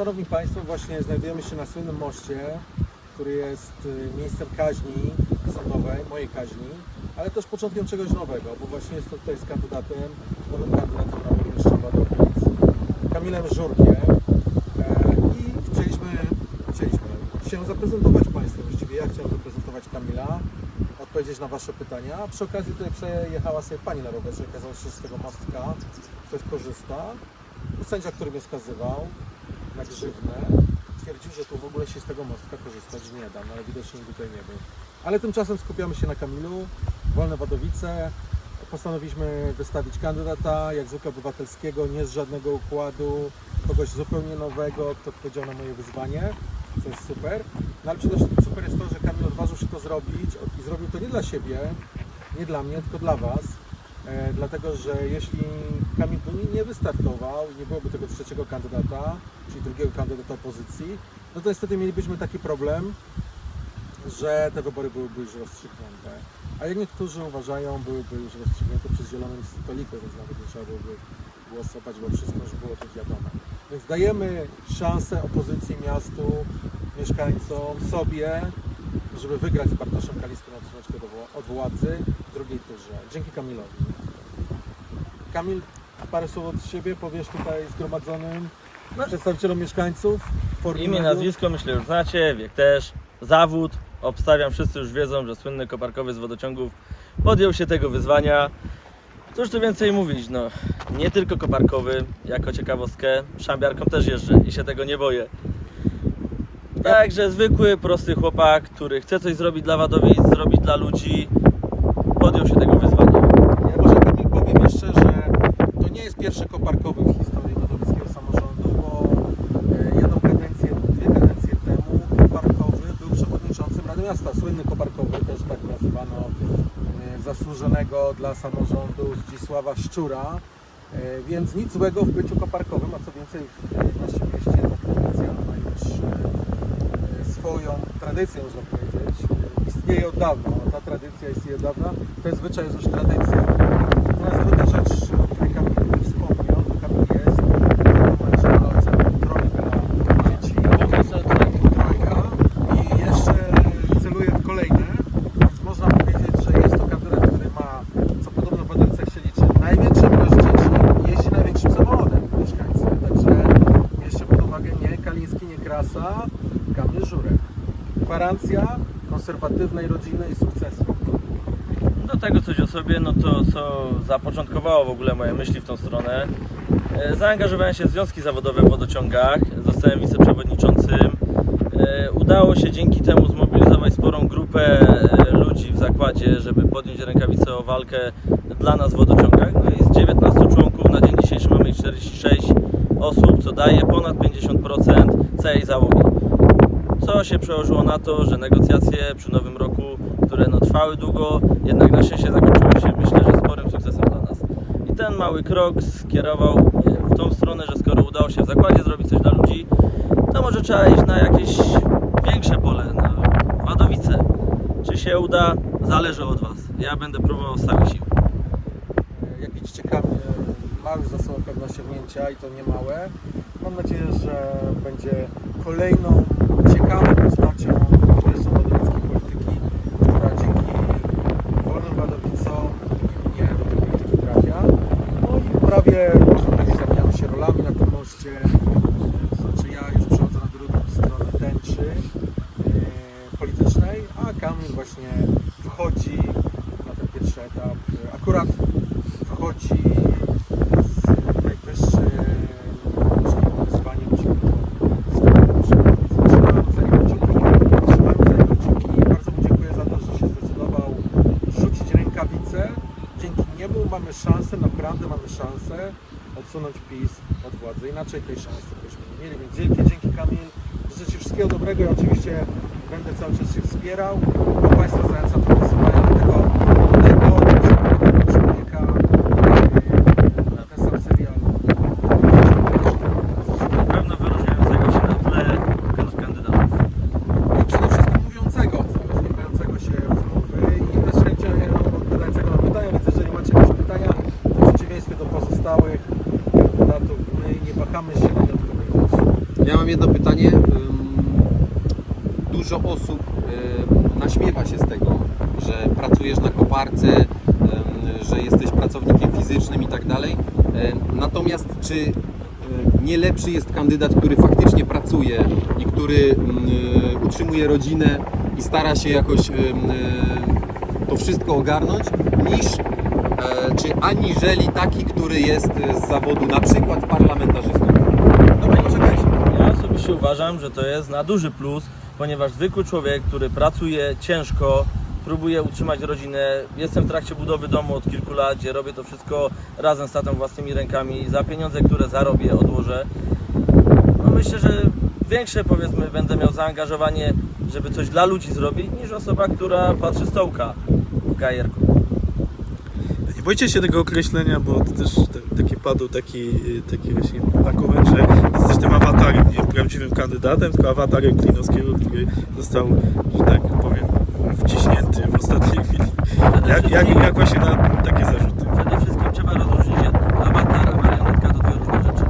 Szanowni Państwo, właśnie znajdujemy się na słynnym moście, który jest y, miejscem kaźni sądowej, mojej kaźni, ale też początkiem czegoś nowego, bo właśnie jestem tutaj z kandydatem, nowym kandydatem na burmistrza Wadowic, Kamilem Żurkiem e, i chcieliśmy, chcieliśmy się zaprezentować Państwu, właściwie ja chciałem zaprezentować Kamila, odpowiedzieć na Wasze pytania. Przy okazji tutaj przejechała sobie Pani na rowerze, okazało się, z tego mostka ktoś korzysta. Sędzia, który mnie skazywał na grzywnę, twierdził, że tu w ogóle się z tego mostka korzystać nie da, no ale widocznie tutaj nie był. Ale tymczasem skupiamy się na Kamilu, Wolne Wadowice. Postanowiliśmy wystawić kandydata, jak zwykle obywatelskiego, nie z żadnego układu, kogoś zupełnie nowego, kto odpowiedział na moje wyzwanie, co jest super. No ale przede wszystkim super jest to, że Kamil odważył się to zrobić i zrobił to nie dla siebie, nie dla mnie, tylko dla Was. E, dlatego, że jeśli Kamil by nie- wystartował, nie byłoby tego trzeciego kandydata, czyli drugiego kandydata opozycji, no to niestety mielibyśmy taki problem, że te wybory byłyby już rozstrzygnięte. A jak niektórzy uważają, byłyby już rozstrzygnięte przez zielonym stoliku, więc nawet nie trzeba byłoby głosować, bo wszystko już byłoby wiadome. Więc dajemy szansę opozycji, miastu, mieszkańcom, sobie, żeby wygrać z Bartoszem Kaliskim od Słoneczko do wła- od władzy drugiej turze. Dzięki Kamilowi. Kamil, parę słów od siebie powiesz tutaj zgromadzonym No. przedstawicielom mieszkańców. formie Imię, nazwisko myślę już znacie, wiek też. Zawód, obstawiam, wszyscy już wiedzą, że słynny koparkowy z wodociągów podjął się tego wyzwania. Cóż tu więcej mówić, no nie tylko koparkowy, jako ciekawostkę, szambiarką też jeżdżę i się tego nie boję. Także zwykły, prosty chłopak, który chce coś zrobić dla Wadowic, zrobić dla ludzi, podjął się tego wyzwania. Ja może Kamil powiem jeszcze, że to nie jest pierwszy koparkowy w historii wadowickiego samorządu, bo e, jedną kadencję, dwie kadencje temu koparkowy był przewodniczącym Rady Miasta. Słynny koparkowy, też tak nazywano e, zasłużonego dla samorządu Zdzisława Szczura. E, Więc nic złego w byciu koparkowym, a co więcej w naszym mieście ta tradycja ma już swoją tradycję, można powiedzieć. Istnieje od dawna. Ta tradycja istnieje od dawna. Ten zwyczaj jest już tradycją. Druga rzecz, o której Kamil wspomniał, to Kamil jest menedżerem trojka dzieci. Trojka. I jeszcze celuje w kolejne. Więc można powiedzieć, że jest to kandydat, który ma, co podobno w Wadowicach się liczy, największą ilość dzieci. Jeździ największym samochodem mieszkańcy. Także bierzcie pod uwagę nie Kaliński, nie Krasa, Kamil Żurek. Gwarancja konserwatywnej rodziny i sukcesu. Do tego coś o sobie, no to co zapoczątkowało w ogóle moje myśli w tą stronę. E, Zaangażowałem się w związki zawodowe w wodociągach, zostałem wiceprzewodniczącym. E, Udało się dzięki temu zmobilizować sporą grupę e, ludzi w zakładzie, żeby podjąć rękawicę o walkę dla nas w wodociągach. No i z 19 członków na dzień dzisiejszy mamy ich 46 osób, co daje ponad 50% całej załogi. Co się przełożyło na to, że negocjacje przy nowym roku, które no, trwały długo, jednak na szczęście zakończyły się myślę, że sporym sukcesem dla nas. I ten mały krok skierował mnie w tą stronę, że skoro udało się w zakładzie zrobić coś dla ludzi, to może trzeba iść na jakieś większe pole, na Wadowice. Czy się uda, zależy od Was. Ja będę próbował z całych sił. Jak widzicie, Kamil ma już za sobą pewne osiągnięcia i to nie małe. Mam nadzieję, że będzie kolejną ciekawą postacią jeszcze wadowickiej polityki, która dzięki wolnym wadowicom i mnie do tej polityki trafia. No i prawie, można powiedzieć, zamieniamy się rolami na tym moście. Znaczy ja już przechodzę na drugą stronę tęczy e, politycznej, a Kamil właśnie wchodzi na ten pierwszy etap. Akurat wchodzi z najwyższym możliwym wyzwaniem, czyli to Trzymamy za niego kciuki, trzymamy za niego kciuki. Bardzo mu dziękuję za to, że się zdecydował rzucić Dzięki niemu mamy szansę, naprawdę mamy szansę odsunąć PiS od władzy. Inaczej tej szansy byśmy nie mieli. Więc wielkie dzięki Kamil. Życzę Ci wszystkiego dobrego i oczywiście będę cały czas się wspierał. A Państwa zachęcam do głosowania na tego młodego, dobrego człowieka. Yy, Na ten sam serial. Na pewno wyróżniającego się na tle kandydatów. I przede wszystkim mówiącego, nie mającego się rozmowy i też chęcią odpowiadającego na pytania, więc jeżeli macie jakieś pytania, to w przeciwieństwie do pozostałych kandydatów, my nie wahamy się na nie odpowiedzieć. Ja mam jedno pytanie. Dużo osób naśmiewa się z tego, że pracujesz na koparce, że jesteś pracownikiem fizycznym i tak dalej. Natomiast czy nie lepszy jest kandydat, który faktycznie pracuje i który ym, utrzymuje rodzinę i stara się jakoś y, to wszystko ogarnąć, niż e, czy aniżeli taki, który jest z zawodu na przykład parlamentarzystą? Osobiście uważam, że to jest na duży plus, ponieważ zwykły człowiek, który pracuje ciężko, próbuje utrzymać rodzinę. Jestem w trakcie budowy domu od kilku lat, gdzie robię to wszystko razem z tatą własnymi rękami. Za pieniądze, które zarobię, odłożę. No myślę, że większe powiedzmy będę miał zaangażowanie, żeby coś dla ludzi zrobić, niż osoba, która patrzy stołka w gajerku. Nie boicie się tego określenia, bo to też te- taki padł taki, y, taki właśnie argument, że jesteś tym awatarem, nie prawdziwym kandydatem, tylko awatarem Klinowskiego, który został, że tak powiem, wciśnięty w ostatniej chwili. Jak, jak, jak właśnie na takie zarzuty? Przede wszystkim trzeba rozróżnić jedno. Awatar, a marionetka to dwie różne rzeczy.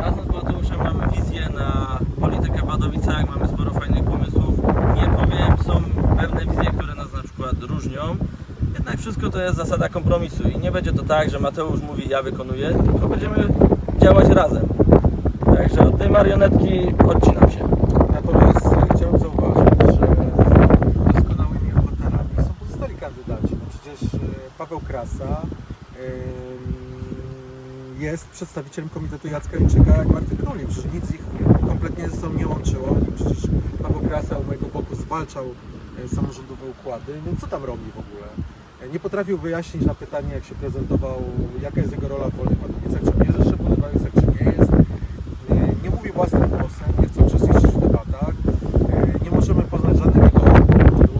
Razem z Mateuszem mamy wizję na politykę w Wadowicach, mamy sporo fajnych pomysłów. Nie powiem, są pewne wizje, które nas na przykład różnią. Jednak wszystko to jest zasada kompromisu i nie będzie to tak, że Mateusz mówi ja wykonuję, tylko będziemy działać razem. Także od tej marionetki odcinam się. Natomiast chciałem zauważyć, że doskonałymi awatarami są pozostali kandydaci. No przecież e, Paweł Krasa jest przedstawicielem Komitetu Jacka Jęczyka jak Marty Króli. Przecież nic ich kompletnie ze sobą nie łączyło. Przecież Paweł Krasa u mojego boku zwalczał e, samorządowe układy, więc co tam robi w ogóle? Nie potrafił wyjaśnić na pytanie, jak się prezentował, jaka jest jego rola w Wolnych Wadowicach, czy on jest jeszcze w Wolnych Wadowicach, czy nie jest. E, Nie mówi własnym głosem, nie chce uczestniczyć w debatach. E, Nie możemy poznać żadnych jego poglądów.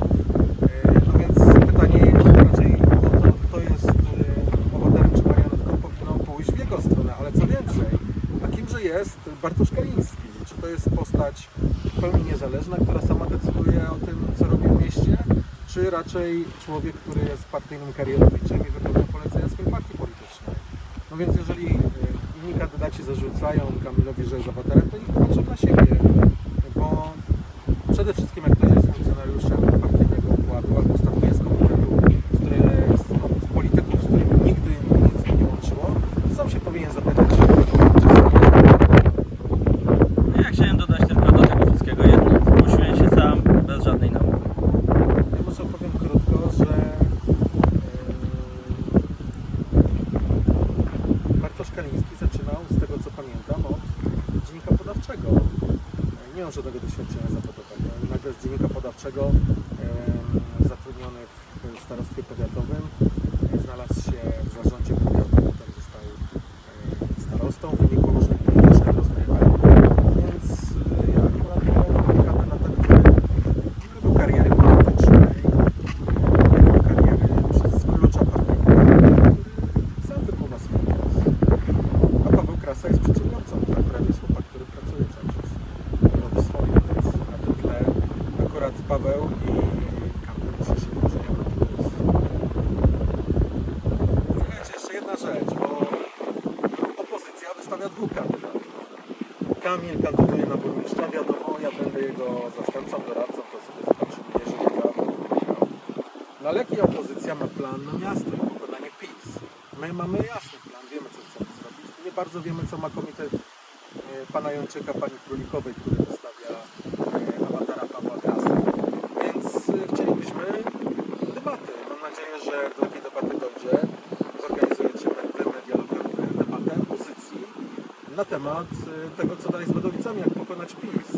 E, No więc pytanie raczej o to, kto jest e, awatarem czy marionetką, powinno pójść w jego stronę. Ale co więcej, a kimże jest Bartosz Kaliński? Czy to jest postać w pełni niezależna, która sama decyduje o tym, co robi w mieście? Czy raczej człowiek, który jest partyjnym karierowiczem i wypełnia polecenia swojej partii politycznej? No więc jeżeli e, inni kandydaci zarzucają Kamilowi, że jest awatarem, to niech patrzą na siebie, bo przede wszystkim jak ktoś jest funkcjonariuszem partyjnego układu albo startuje z komitetu, który z, no, z polityków, z którymi nigdy nic nie łączyło, to sam się powinien zapytać, czy czy No Ja chciałem dodać tylko do tego wszystkiego jedno. Zgłosiłem się sam, bez żadnej namowy. Ja może opowiem krótko, że e, Bartosz Kaliński zaczynał, z tego co pamiętam, od dziennika podawczego. Nie miał żadnego doświadczenia zawodowego. Nagle z dziennika podawczego zatrudniony w starostwie powiatowym znalazł się w zarządzie powiatu, potem został e, starostą w wyniku różnych politycznych rozgrań. Więc e, ja akurat byłem kandydatem, który nie robił kariery politycznej, nie robił kariery przez klucza partyjnego, który sam wypływa swój głos. A Paweł Krasa jest przedsiębiorcą, tak prawie jest chłopak, który pracuje cały czas. Robi swoje, więc na tym tle akurat Paweł i Kamil się plus. Słuchajcie, jeszcze jedna rzecz, bo opozycja wystawia dwóch kandydatów. Kamil kandyduje na burmistrza, wiadomo, ja będę jego zastępcą, doradcą, to sobie zobaczymy, jeżeli ja. No ale jaki opozycja ma plan na miasto i pokonanie PiS? My mamy jasny plan, wiemy co chcemy zrobić. Nie bardzo wiemy co ma komitet e, pana Jączyka, pani Królikowej, który wystawia e, awatara Pawła Krasy. Więc e, chcielibyśmy debaty. Mam nadzieję, że do takiej debaty dojdzie. Zorganizujecie wy medialogę debatę pozycji na temat e, tego, co dalej z Wadowicami, jak pokonać PiS.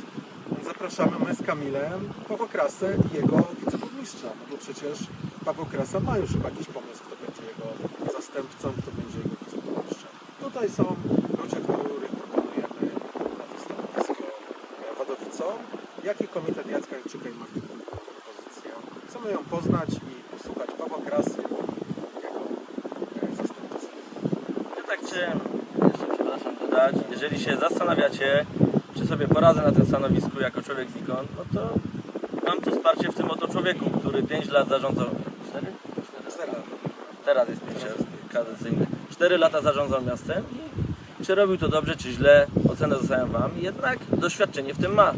Zapraszamy my z Kamilem Pawła Krasę i jego wiceburmistrza, no bo przecież Paweł Krasa ma już chyba jakiś pomysł, kto będzie jego zastępcą, kto będzie jego wiceburmistrzem. Tutaj są ludzie, których proponujemy na to stanowisko Wadowicom. Jaki komitet Jacka Jęczyka i Marty Kulik propozycję? Chcemy ją poznać i posłuchać Pawła Krasy jego e, zastępcy. Ja tak chciałem jeszcze przepraszam dodać, jeżeli się zastanawiacie, czy sobie poradzę na tym stanowisku jako człowiek znikąd, no to mam tu wsparcie w tym oto człowieku, który 5 lat zarządzał. 4? Cztery. Teraz jest 5 kadencyjny. 4 lata zarządzał miastem i Czy robił to dobrze, czy źle, ocenę zostawiam Wam, jednak doświadczenie w tym ma.